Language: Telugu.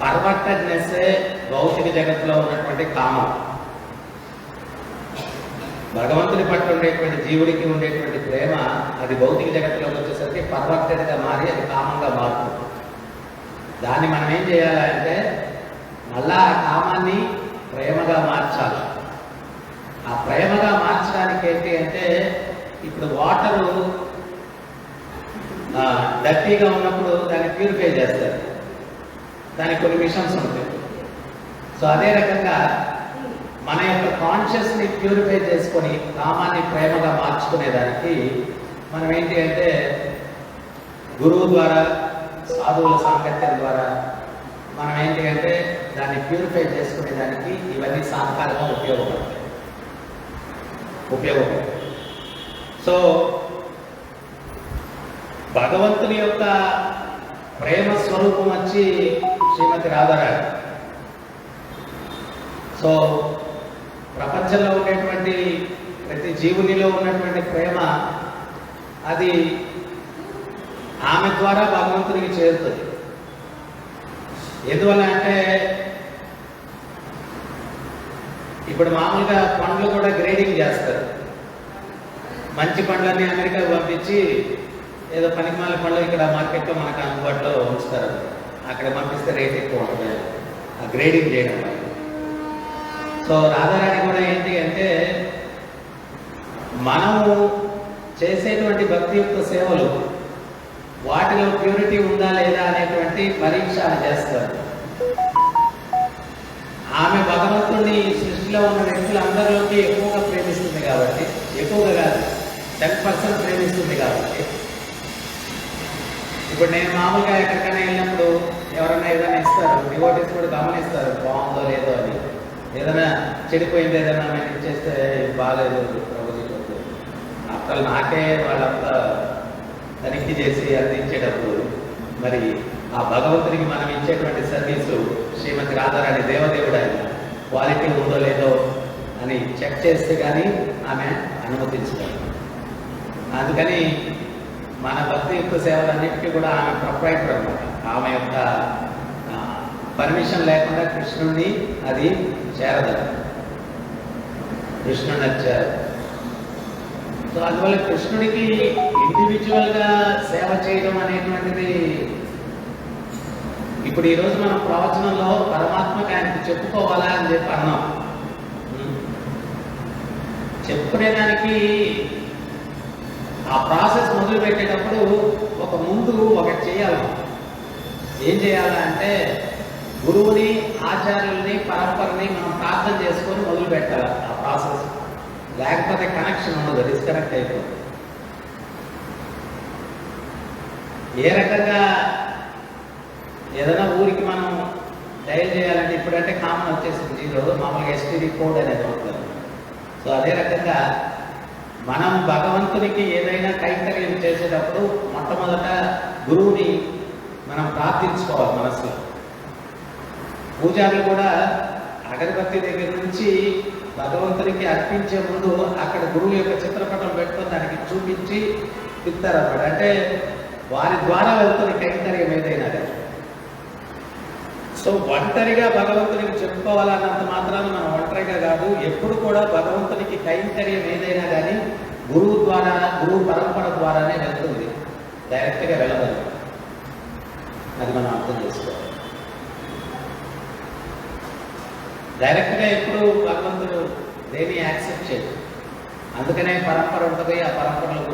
పర్వర్టెడ్నెస్ భౌతిక జగత్తులో ఉన్నటువంటి కామం. భగవంతుని పట్ల ఉండేటువంటి జీవుడికి ఉండేటువంటి ప్రేమ అది భౌతిక జగత్తులోకి వచ్చేసరికి పర్వర్టెడ్గా మారి అది కామంగా మారుతుంది. దాన్ని మనం ఏం చేయాలంటే మళ్ళా ఆ కామాన్ని ప్రేమగా మార్చాలి. ఆ ప్రేమగా మార్చడానికి ఏంటి అంటే ఇప్పుడు వాటరు డర్టీగా ఉన్నప్పుడు దాన్ని ప్యూరిఫై చేస్తారు. దానికి కొన్ని మిషన్స్ ఉంటాయి. సో అదే రకంగా మన యొక్క కాన్షియస్ని ప్యూరిఫై చేసుకొని కామాన్ని ప్రేమగా మార్చుకునేదానికి మనం ఏంటి అంటే గురువు ద్వారా సాధువుల సాంగత్యం ద్వారా మనం ఏంటి అంటే దాన్ని ప్యూరిఫై చేసుకునేదానికి ఇవన్నీ సహకారంగా ఉపయోగపడతాయి. ఉపయోగపడతాయి. సో భగవంతుని యొక్క ప్రేమ స్వరూపం వచ్చి శ్రీమతి రాధారాణి సో ప్రపంచంలో ఉండేటువంటి ప్రతి జీవునిలో ఉన్నటువంటి ప్రేమ అది ఆమె ద్వారా భగవంతునికి చేరుతుంది. ఎందువల్ల అంటే ఇప్పుడు మామూలుగా పండ్లు కూడా గ్రేడింగ్ చేస్తారు. మంచి పండ్లన్నీ అమెరికాకు పంపించి ఏదో పనికిమాల పండ్లు ఇక్కడ మార్కెట్లో మనకు అందుబాటులో ఉంచుతారు. అక్కడ పంపిస్తే రేట్ ఎక్కువ ఉంటుంది. ఆ గ్రేడింగ్ చేయడం వల్ల. సో రాధారాణి కూడా ఏంటి అంటే మనము చేసేటువంటి భక్తియుక్త సేవలు వాటిలో ప్యూరిటీ ఉందా లేదా అనేటువంటి పరీక్ష చేస్తారు. ఆమె భగవంతుడిని సృష్టిలో ఉన్న వ్యక్తులందరిలోకి ఎక్కువగా ప్రేమిస్తుంది కాబట్టి ఎక్కువగా కాదు టెన్ పర్సెంట్ ప్రేమిస్తుంది కాబట్టి. ఇప్పుడు నేను మామూలుగా ఎక్కడికైనా వెళ్ళినప్పుడు ఎవరైనా ఏదైనా ఇస్తారు? డివోటీస్ కూడా గమనిస్తారు బాగుందో లేదో అని. ఏదైనా చెడిపోయింది ఏదైనా మేము ఇచ్చేస్తే బాగాలేదు ప్రభుత్వం అసలు నాకే వాళ్ళంతా తనిఖీ చేసి అందించేటప్పుడు మరి ఆ భగవంతునికి మనం ఇచ్చేటువంటి సర్వీసు శ్రీమతి రాధారాణి దేవదేవుడు ఆయన క్వాలిటీ ఉందో లేదో అని చెక్ చేస్తే కానీ ఆమె అనుమతించగలరు అందుకని మన భక్తి యుక్త సేవలన్నిటికీ కూడా ఆమె ప్రొపరైటర్ అనమాట ఆమె యొక్క పర్మిషన్ లేకుండా కృష్ణుడిని అది చేరదు. కృష్ణుడిని అది చేరదు. సో అందువల్ల కృష్ణుడికి ఇండివిజువల్గా సేవ చేయడం అనేటువంటిది ఇప్పుడు ఈరోజు మనం ప్రవచనంలో పరమాత్మకి ఆయనకి చెప్పుకోవాలా అని చెప్పి అన్నాం. చెప్పుకునేదానికి ఆ ప్రాసెస్ మొదలు పెట్టేటప్పుడు ఒక ముందు ఒకటి చేయాలి. ఏం చేయాలా అంటే గురువుని ఆచార్యుల్ని పరంపరని మనం ప్రార్థన చేసుకొని మొదలు పెట్టాలి ఆ ప్రాసెస్. లేకపోతే కనెక్షన్ ఉండదు డిస్కనెక్ట్ అయిపోతుంది ఏ రకంగా ఏదైనా ఊరికి మనం డైల్ చేయాలంటే ఇప్పుడంటే కామన్ వచ్చేసింది. జీరో మామూలుగా ఎస్టీడీ కోడ్ అనేది ఉంటుంది సో అదే రకంగా మనం భగవంతునికి ఏదైనా కైంకర్యం చేసేటప్పుడు మొట్టమొదట గురువుని మనం ప్రార్థించుకోవాలి మనసులో పూజారులు కూడా అగరబత్తి దగ్గర నుంచి భగవంతునికి అర్పించే ముందు అక్కడ గురువు యొక్క చిత్రపటం పెట్టుకొని దానికి చూపించి ఇస్తారన్నమాట అంటే వారి ద్వారా వెళ్తున్న కైంకర్యం ఏదైనా కానీ సో ఒంటరిగా భగవంతునికి చెప్పుకోవాలన్నంత మాత్రాన మనం ఒంటరిగా కాదు ఎప్పుడు కూడా భగవంతునికి కైంకర్యం ఏదైనా కానీ గురువు ద్వారా గురువు పరంపర ద్వారానే వెళ్తుంది. డైరెక్ట్గా వెళ్ళదు. అది మనం అర్థం చేసుకోవాలి. డైరెక్ట్గా ఎప్పుడు భగవంతుడు దేని యాక్సెప్ట్ చేయదు అందుకనే పరంపర ఉంటుంది ఆ పరంపరలో